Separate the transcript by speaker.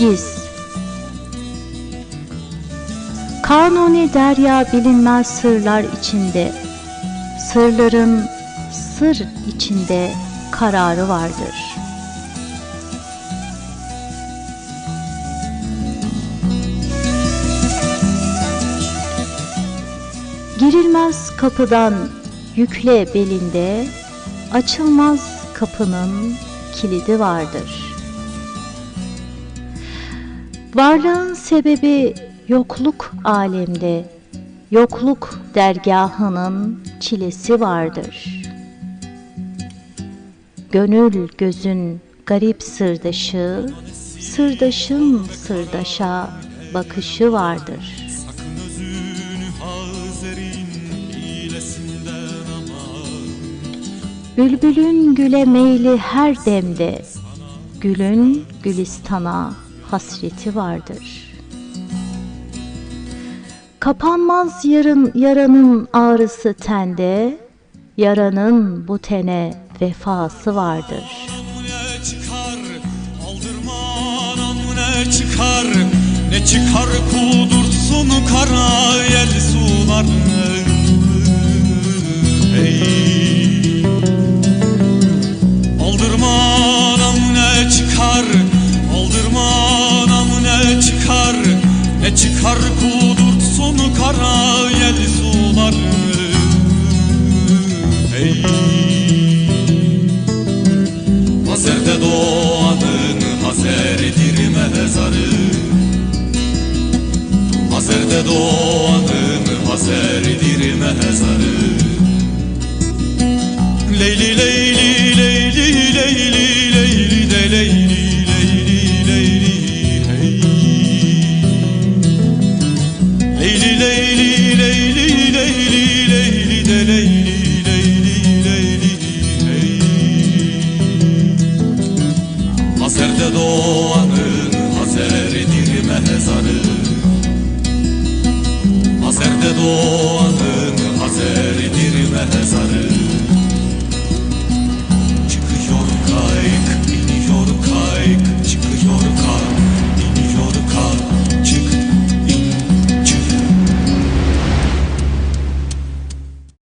Speaker 1: Giz Kanuni derya bilinmez sırlar içinde Sırların sır içinde kararı vardır. Girilmez kapıdan yükle belinde, açılmaz kapının kilidi vardır. Varlığın sebebi yokluk alemde, yokluk dergahının çilesi vardır. Gönül gözün garip sırdaşı, sırdaşın sırdaşa bakışı vardır.
Speaker 2: Sakın özünü Hazer'in hilesinden ama
Speaker 1: Bülbülün güle meyli her demde, gülün gülistana hasreti vardır. Kapanmaz yarın yaranın ağrısı tende, yaranın bu tene vefası vardır.
Speaker 2: çıkar çıkar ne çıkar kudursun kara doğanın Hazer'dir mezarı. Leyli leyli leyli leyli leyli de leyli leyli leyli hey. Leyli leyli leyli leyli leyli de leyli leyli leyli hey. Hazer'de doğanın Hazer'dir mezarı Hazer'de doğanın Hazer'dir mezarı